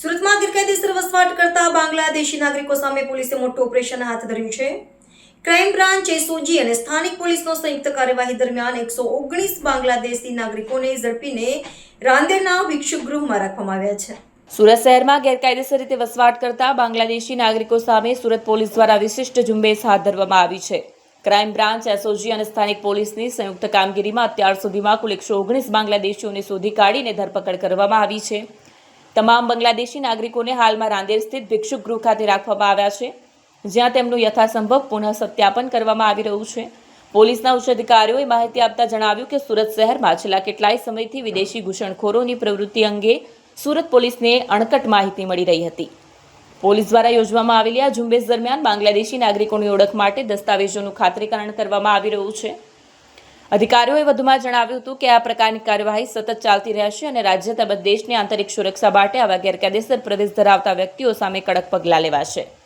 સુરતમાં ગેરકાયદેસર વસવાટ કરતા બાંગ્લાદેશી નાગરિકો સામે પોલીસે મોટું ઓપરેશન હાથ ધર્યું છે. ક્રાઇમ બ્રાન્ચ, એસઓજી અને સ્થાનિક પોલીસનો સંયુક્ત કાર્યવાહી દરમિયાન એકસો ઓગણીસ બાંગ્લાદેશી નાગરિકોને ઝડપીને રાંદેરના ભિક્ષુક ગૃહમાં રાખવામાં આવ્યા છે. સુરત શહેરમાં ગેરકાયદેસર રીતે વસવાટ કરતા બાંગ્લાદેશી નાગરિકો સામે સુરત પોલીસ દ્વારા વિશિષ્ટ ઝુંબેશ હાથ ધરવામાં આવી છે. ક્રાઇમ બ્રાન્ચ, એસઓજી અને સ્થાનિક પોલીસની સંયુક્ત કામગીરીમાં અત્યાર સુધીમાં કુલ એકસો ઓગણીસ બાંગ્લાદેશીઓને શોધી કાઢીને ધરપકડ કરવામાં આવી છે. તમામ બાંગ્લાદેશી નાગરિકોને હાલમાં રાંદેર સ્થિત ભિક્ષુક ગૃહ ખાતે રાખવામાં આવ્યા છે, જ્યાં તેમનું યથાસંભવ પુનઃ સત્યાપન કરવામાં આવી રહ્યું છે. પોલીસના ઉચ્ચ અધિકારીઓએ માહિતી આપતા જણાવ્યું કે સુરત શહેરમાં છેલ્લા કેટલાય સમયથી વિદેશી ઘૂસણખોરોની પ્રવૃત્તિ અંગે સુરત પોલીસને અણકટ માહિતી મળી રહી હતી. પોલીસ દ્વારા યોજવામાં આવેલી આ ઝુંબેશ દરમિયાન બાંગ્લાદેશી નાગરિકોની ઓળખ માટે દસ્તાવેજોનું ખાતરીકરણ કરવામાં આવી રહ્યું છે. અધિકારીઓએ વધુમાં જણાવ્યું હતું કે આ પ્રકારની કાર્યવાહી સતત ચાલતી રહેશે અને રાજ્ય તેમજ દેશની આંતરિક સુરક્ષા માટે આવા ગેરકાયદેસર પ્રવેશ ધરાવતા વ્યક્તિઓ સામે કડક પગલાં લેવાશે.